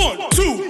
One, two,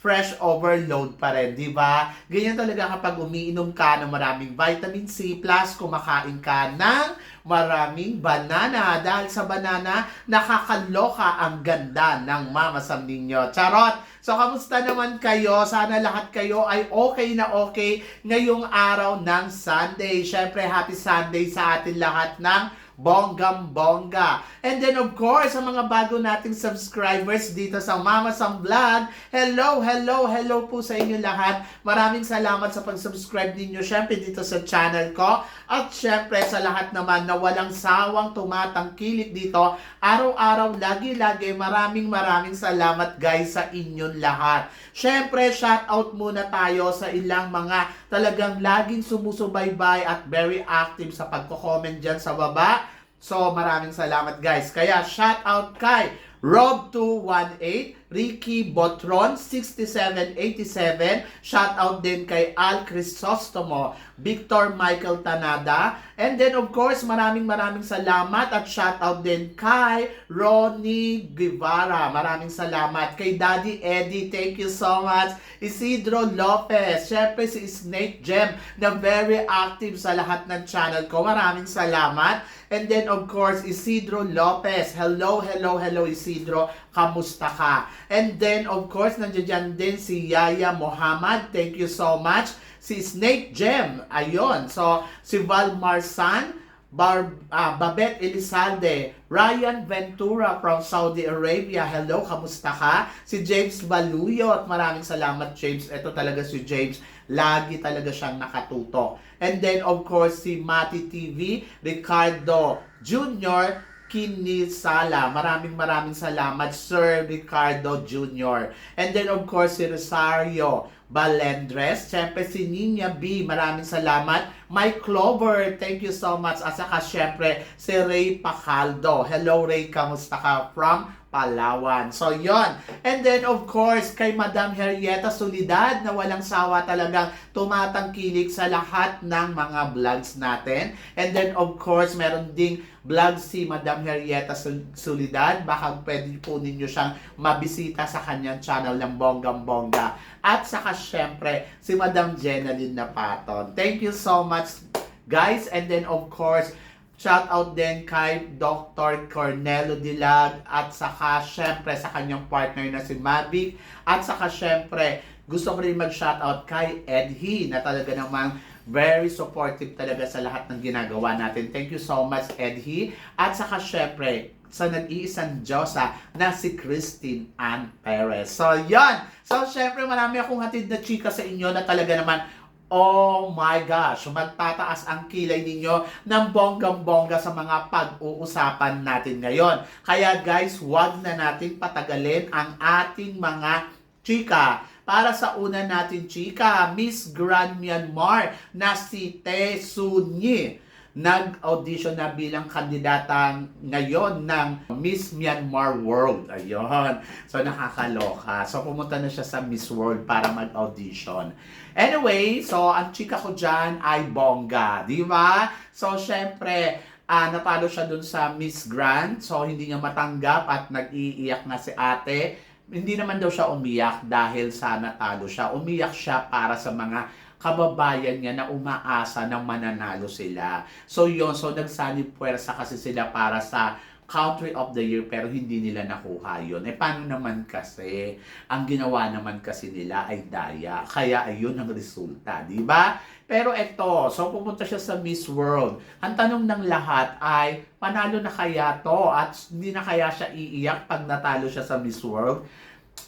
fresh overload pa rin, di ba? Ganyan talaga kapag umiinom ka ng maraming vitamin C plus kumakain ka ng maraming banana. Dahil sa banana, nakakaloka ang ganda ng mamasam ninyo. Charot! So, kamusta naman kayo? Sana lahat kayo ay okay na okay ngayong araw ng Sunday. Siyempre, happy Sunday sa atin lahat ng bonggam bongga. And then of course, sa mga bago nating subscribers dito sa Mama Sam Vlog, hello, hello, hello po sa inyo lahat. Maraming salamat sa pag-subscribe ninyo syempre dito sa channel ko. At syempre sa lahat naman na walang sawang tumatangkilik dito, araw-araw, lagi-lagi, maraming maraming salamat guys sa inyong lahat. Syempre, shout out muna tayo sa ilang mga talagang laging sumusubaybay at very active sa pagko-comment dyan sa baba. So, maraming salamat guys. Kaya, shout out kay Rob218, Ricky Botron, 6787, shout out din kay Al Crisostomo, Victor Michael Tanada, and then of course, maraming maraming salamat at shout out din kay Ronnie Guevara. Maraming salamat. Kay Daddy Eddie, thank you so much. Isidro Lopez, syempre si Snake Gem na very active sa lahat ng channel ko. Maraming salamat. And then of course, Isidro Lopez. Hello, hello, hello Isidro. Kamusta ka? And then of course, nandiyan din si Yaya Muhammad. Thank you so much. Si Snake Gem. Ayun. So, si Val Marsan. Bar, ah, Babette Elizalde, Ryan Ventura from Saudi Arabia. Hello, kamusta ka? Si James Baluyo at maraming salamat James. Ito talaga si James. Lagi talaga siyang nakatuto. And then of course si Mati TV, Ricardo Jr. Kinisala. Maraming maraming salamat Sir Ricardo Jr. And then of course si Rosario Balendres. Siyempre si Nina B. Maraming salamat. Mike Clover, thank you so much. At saka syempre si Ray Pacaldo. Hello Ray, kamusta ka? From Palawan. So, yon. And then, of course, kay Madam Henrietta Solidad na walang sawa talagang tumatangkilik sa lahat ng mga vlogs natin. And then, of course, meron ding vlog si Madam Henrietta Sol- Solidad. Baka pwede po ninyo siyang mabisita sa kanyang channel ng Bonggang Bongga. At saka, syempre, si Madam Jenaline Napaton. Thank you so much, guys. And then, of course, Shout out din kay Dr. Cornelo Dilag at saka syempre sa kanyang partner na si Mavic at saka syempre gusto ko rin mag-shout out kay Ed He na talaga namang very supportive talaga sa lahat ng ginagawa natin. Thank you so much Ed He at saka syempre sa nag-iisang Diyosa na si Christine Ann Perez. So, yon. So, syempre, marami akong hatid na chika sa inyo na talaga naman Oh my gosh, magtataas ang kilay ninyo ng bonggang-bongga sa mga pag-uusapan natin ngayon. Kaya guys, wag na natin patagalin ang ating mga chika. Para sa una natin chika, Miss Grand Myanmar na si Tae Sunyi nag-audition na bilang kandidata ngayon ng Miss Myanmar World. Ayun. So, nakakaloka. So, pumunta na siya sa Miss World para mag-audition. Anyway, so, ang chika ko dyan ay bongga. Di ba? So, syempre, ah natalo siya dun sa Miss Grand. So, hindi niya matanggap at nag-iiyak na si ate. Hindi naman daw siya umiyak dahil sa natalo siya. Umiyak siya para sa mga kababayan niya na umaasa na mananalo sila. So yun, so nagsanib puwersa kasi sila para sa Country of the Year pero hindi nila nakuha yun. Eh paano naman kasi? Ang ginawa naman kasi nila ay daya. Kaya ayun ang resulta, di ba? Pero eto, so pumunta siya sa Miss World. Ang tanong ng lahat ay, panalo na kaya to? At hindi na kaya siya iiyak pag natalo siya sa Miss World?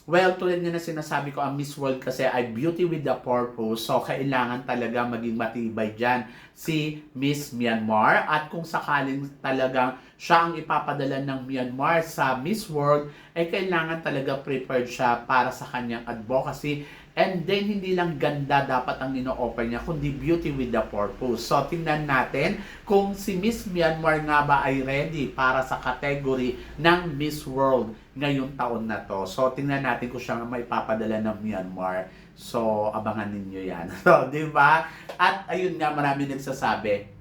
Well, tulad nga na sinasabi ko, ang Miss World kasi ay beauty with a purpose. So, kailangan talaga maging matibay dyan si Miss Myanmar. At kung sakaling talagang siya ang ipapadala ng Myanmar sa Miss World, ay kailangan talaga prepared siya para sa kanyang advocacy. And then, hindi lang ganda dapat ang ino-offer niya, kundi beauty with the purpose. So, tingnan natin kung si Miss Myanmar nga ba ay ready para sa category ng Miss World ngayong taon na to. So, tingnan natin kung siya may papadala ng Myanmar. So, abangan ninyo yan. So, di ba? At ayun nga, marami nagsasabi,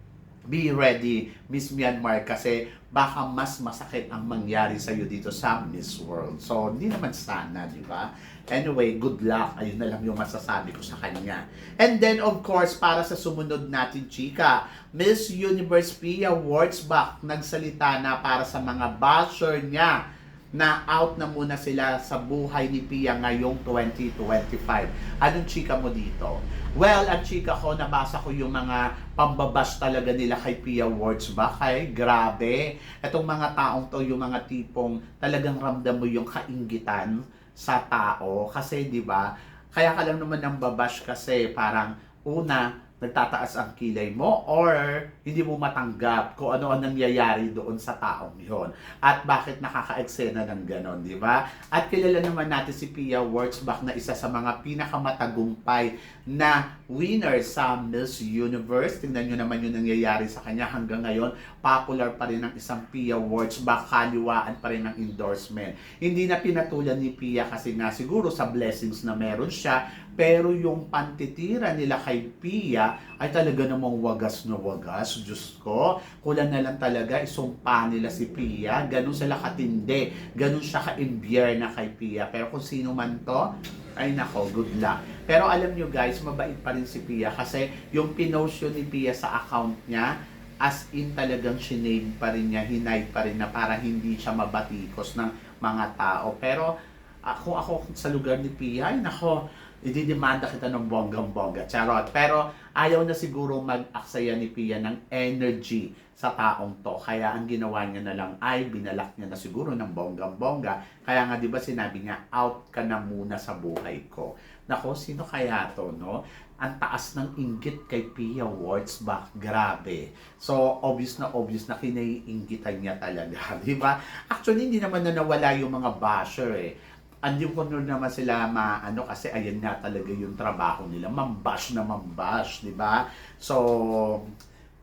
be ready, Miss Myanmar, kasi baka mas masakit ang mangyari sa iyo dito sa Miss World. So, hindi naman sana, di ba? Anyway, good luck. Ayun na lang yung masasabi ko sa kanya. And then, of course, para sa sumunod natin, chika, Miss Universe Pia Wurzbach nagsalita na para sa mga basher niya na out na muna sila sa buhay ni Pia ngayong 2025. Anong chika mo dito? Well, ang chika ko, nabasa ko yung mga pambabas talaga nila kay Pia Wurzbach. Ay, grabe. Itong mga taong to, yung mga tipong talagang ramdam mo yung kaingitan sa tao. Kasi, di ba, kaya ka lang naman ng babash kasi parang una, nagtataas ang kilay mo or hindi mo matanggap kung ano ang nangyayari doon sa taong yon at bakit nakaka-eksena ng ganon, di ba? At kilala naman natin si Pia Wurzbach na isa sa mga pinakamatagumpay na winner sa Miss Universe. Tingnan nyo naman yung nangyayari sa kanya hanggang ngayon. Popular pa rin ang isang Pia Wurzbach, kaliwaan pa rin ang endorsement. Hindi na pinatulan ni Pia kasi nga siguro sa blessings na meron siya, pero yung pantitira nila kay Pia ay talaga namang wagas na wagas. Diyos ko, kulang na lang talaga isumpa nila si Pia. Ganun sila katindi. Ganun siya ka-imbier na kay Pia. Pero kung sino man to, ay nako, good luck. Pero alam nyo guys, mabait pa rin si Pia kasi yung pinost yun ni Pia sa account niya, as in talagang sinave pa rin niya, hinay pa rin na para hindi siya mabatikos ng mga tao. Pero ako ako sa lugar ni Pia, ay nako, ididemanda kita ng bonggang-bongga. Charot. Pero ayaw na siguro mag-aksaya ni Pia ng energy sa taong to. Kaya ang ginawa niya na lang ay binalak niya na siguro ng bonggang-bongga. Kaya nga 'di ba sinabi niya, out ka na muna sa buhay ko. Nako, sino kaya to, no? Ang taas ng inggit kay Pia Wurzbach. Grabe. So, obvious na obvious na kinaiinggitan niya talaga. Di ba? Actually, hindi naman na nawala yung mga basher eh hindi ko nun naman sila maano kasi ayan nga talaga yung trabaho nila mambash na mambash di ba so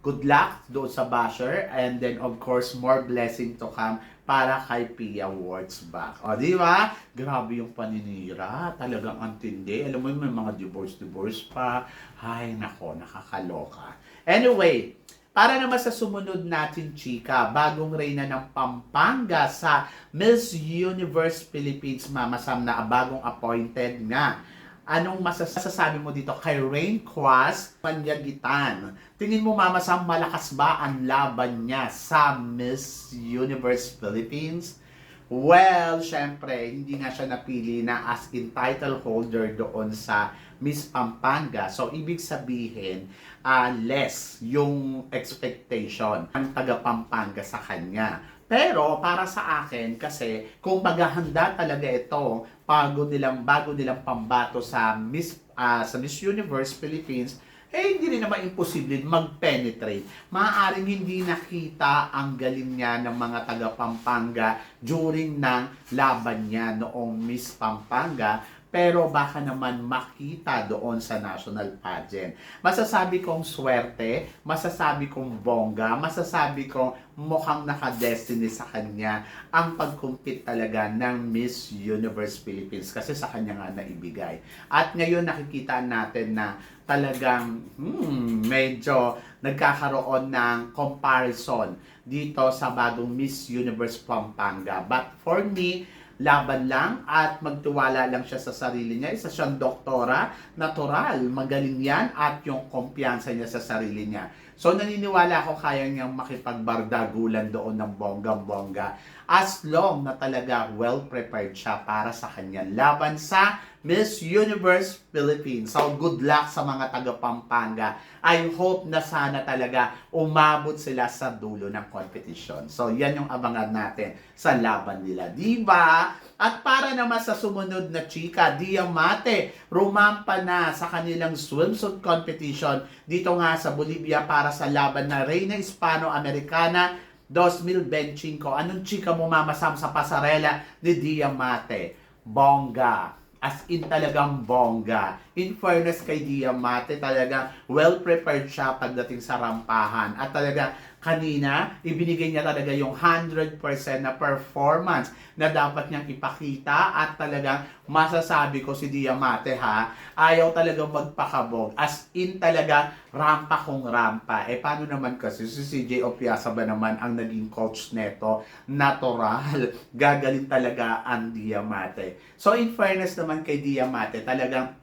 good luck doon sa basher and then of course more blessing to come para kay Pia Wurzbach. O, di ba? Grabe yung paninira. Talagang antindi. Alam mo, may mga divorce-divorce pa. Ay, nako, nakakaloka. Anyway, para naman sa sumunod natin, chika, bagong reyna ng Pampanga sa Miss Universe Philippines, Mama Sam, na bagong appointed nga. Anong masasabi mo dito kay Rain Cross Panyagitan? Tingin mo, Mama Sam, malakas ba ang laban niya sa Miss Universe Philippines? Well, syempre, hindi nga siya napili na as in title holder doon sa Miss Pampanga. So, ibig sabihin, uh, less yung expectation ng taga Pampanga sa kanya. Pero para sa akin kasi kung maghahanda talaga ito bago nilang bago nilang pambato sa Miss ah, sa Miss Universe Philippines eh hindi rin naman imposible mag-penetrate. Maaaring hindi nakita ang galing niya ng mga taga Pampanga during ng laban niya noong Miss Pampanga pero baka naman makita doon sa national pageant. Masasabi kong swerte, masasabi kong bongga, masasabi kong mukhang naka-destiny sa kanya ang pag-compete talaga ng Miss Universe Philippines kasi sa kanya nga naibigay. At ngayon nakikita natin na talagang hmm, medyo nagkakaroon ng comparison dito sa bagong Miss Universe Pampanga. But for me, laban lang at magtiwala lang siya sa sarili niya. Isa siyang doktora, natural, magaling yan at yung kumpiyansa niya sa sarili niya. So naniniwala ako kaya niyang makipagbardagulan doon ng bonggang-bongga as long na talaga well prepared siya para sa kanyang laban sa Miss Universe Philippines. So good luck sa mga taga Pampanga. I hope na sana talaga umabot sila sa dulo ng competition. So yan yung abangan natin sa laban nila. Di ba? At para naman sa sumunod na chika, Diamante, rumampa na sa kanilang swimsuit competition dito nga sa Bolivia para sa laban na Reina Hispano-Americana 2025. Anong chika mo mamasam sa pasarela ni Diamante? Bongga. As in talagang bongga. In fairness kay Diamante, talagang well-prepared siya pagdating sa rampahan. At talaga kanina, ibinigay niya talaga yung 100% na performance na dapat niyang ipakita at talagang masasabi ko si Diamante ha, ayaw talagang magpakabog. As in talaga, rampa kung rampa. Eh paano naman kasi si CJ Opiasa ba naman ang naging coach neto? Natural. Gagaling talaga ang Diamante. So in fairness naman kay Diamante, talagang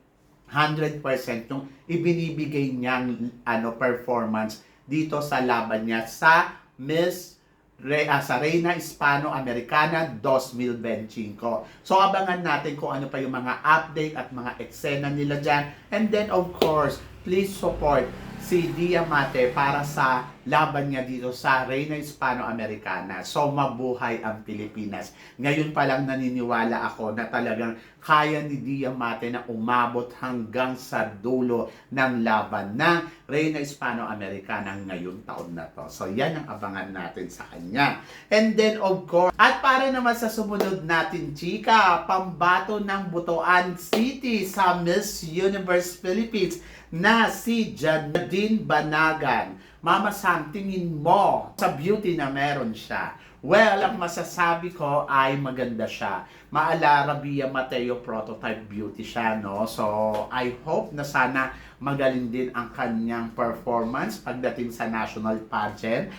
100% yung ibinibigay niyang ano performance dito sa laban niya sa Miss Re, ah, sa Reina Hispano-Americana 2025. So abangan natin kung ano pa yung mga update at mga eksena nila dyan. And then of course, please support si Diamante para sa laban niya dito sa Reina Hispano-Americana. So mabuhay ang Pilipinas. Ngayon pa lang naniniwala ako na talagang kaya ni Diamante na umabot hanggang sa dulo ng laban ng Reina Hispano-Americana ngayong taon na to. So yan ang abangan natin sa kanya. And then of course, at para naman sa sumunod natin, chika, pambato ng Butuan City sa Miss Universe Philippines na si Janine Banagan. Mama Sam, tingin mo sa beauty na meron siya. Well, ang masasabi ko ay maganda siya. Maalara Bia Mateo prototype beauty siya, no? So, I hope na sana magaling din ang kanyang performance pagdating sa national pageant.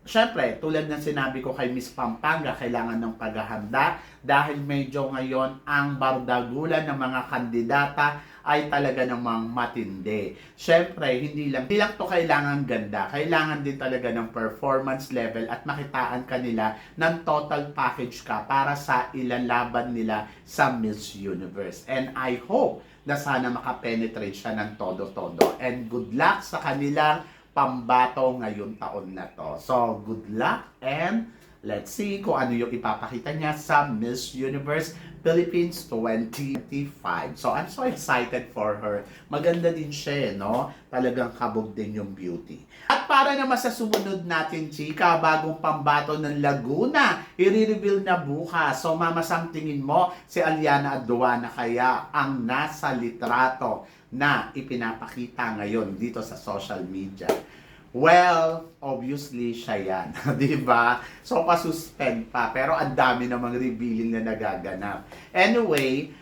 Siyempre, tulad ng sinabi ko kay Miss Pampanga, kailangan ng paghahanda dahil medyo ngayon ang bardagulan ng mga kandidata ay talaga namang matindi. Siyempre, hindi lang, hindi lang to kailangan ganda. Kailangan din talaga ng performance level at makitaan kanila ng total package ka para sa ilalaban nila sa Miss Universe. And I hope na sana makapenetrate siya ng todo-todo. And good luck sa kanilang pambato ngayong taon na to. So, good luck and let's see kung ano yung ipapakita niya sa Miss Universe Philippines 2025. So, I'm so excited for her. Maganda din siya, eh, no? Talagang kabog din yung beauty. At para naman sa sumunod natin, chika, bagong pambato ng Laguna, i-reveal na bukas. So, mama, tingin mo, si Aliana Aduana kaya ang nasa litrato na ipinapakita ngayon dito sa social media. Well, obviously siya yan, 'di ba? So pa-suspend pa, pero ang dami namang revealing na nagaganap. Anyway,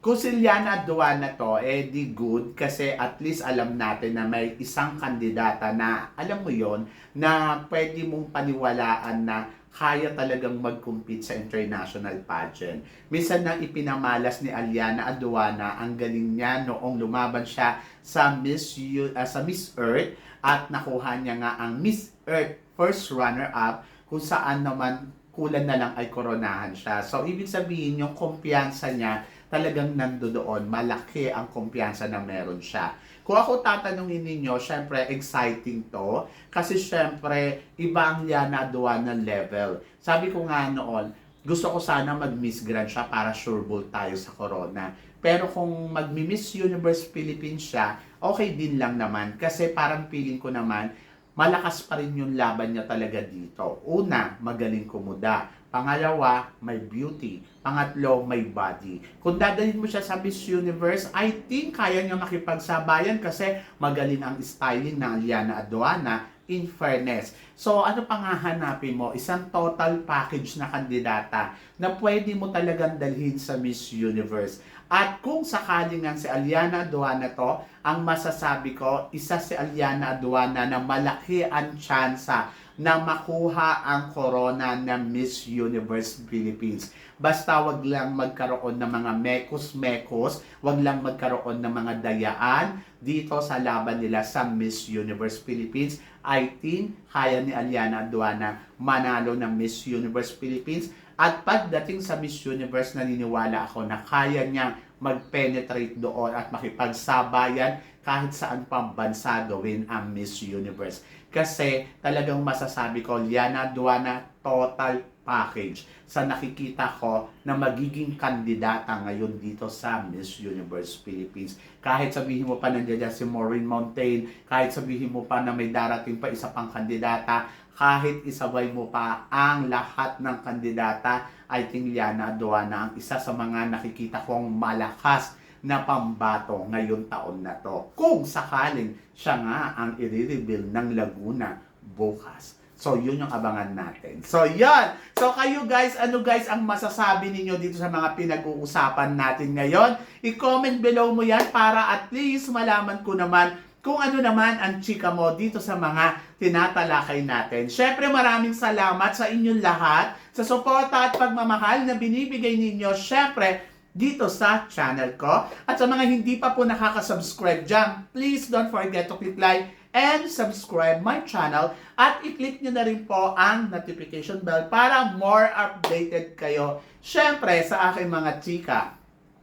kung si Liana Aduana to, eh di good kasi at least alam natin na may isang kandidata na alam mo yon na pwede mong paniwalaan na kaya talagang mag-compete sa international pageant. Minsan nang ipinamalas ni Aliana Aduana ang galing niya noong lumaban siya sa Miss U- ah, sa Miss Earth at nakuha niya nga ang Miss Earth first runner-up kung saan naman kulang na lang ay koronahan siya. So, ibig sabihin, yung kumpiyansa niya talagang nandoon. Malaki ang kumpiyansa na meron siya. Kung ako tatanungin ninyo, syempre exciting to. Kasi syempre, iba ang Liana Aduana level. Sabi ko nga noon, gusto ko sana mag-Miss Grand siya para sure ball tayo sa corona. Pero kung mag-Miss Universe Philippines siya, okay din lang naman. Kasi parang feeling ko naman, malakas pa rin yung laban niya talaga dito. Una, magaling kumuda. Pangalawa, may beauty. Pangatlo, may body. Kung dadalhin mo siya sa Miss Universe, I think kaya niya makipagsabayan kasi magaling ang styling ng Liana Aduana in fairness. So, ano pang hahanapin mo? Isang total package na kandidata na pwede mo talagang dalhin sa Miss Universe. At kung sakaling nga si Aliana Aduana to, ang masasabi ko, isa si Aliana Aduana na malaki ang tsansa na makuha ang corona ng Miss Universe Philippines. Basta wag lang magkaroon ng mga mekos-mekos, wag lang magkaroon ng mga dayaan dito sa laban nila sa Miss Universe Philippines. I think kaya ni Aliana Aduana manalo ng Miss Universe Philippines. At pagdating sa Miss Universe, naniniwala ako na kaya niya mag-penetrate doon at makipagsabayan kahit saan pang bansa gawin ang Miss Universe. Kasi talagang masasabi ko, Liana Duana, total package sa nakikita ko na magiging kandidata ngayon dito sa Miss Universe Philippines. Kahit sabihin mo pa nandiyan si Maureen Mountain, kahit sabihin mo pa na may darating pa isa pang kandidata, kahit isabay mo pa ang lahat ng kandidata, I think Aduana ang isa sa mga nakikita kong malakas na pambato ngayon taon na to. Kung sakaling siya nga ang i-reveal ng Laguna bukas. So, yun yung abangan natin. So, yan. So, kayo guys, ano guys ang masasabi ninyo dito sa mga pinag-uusapan natin ngayon? I-comment below mo yan para at least malaman ko naman kung ano naman ang chika mo dito sa mga tinatalakay natin. Syempre, maraming salamat sa inyong lahat sa suporta at pagmamahal na binibigay ninyo. Syempre, dito sa channel ko. At sa mga hindi pa po nakaka-subscribe dyan, please don't forget to click like and subscribe my channel at i-click nyo na rin po ang notification bell para more updated kayo syempre sa aking mga chika.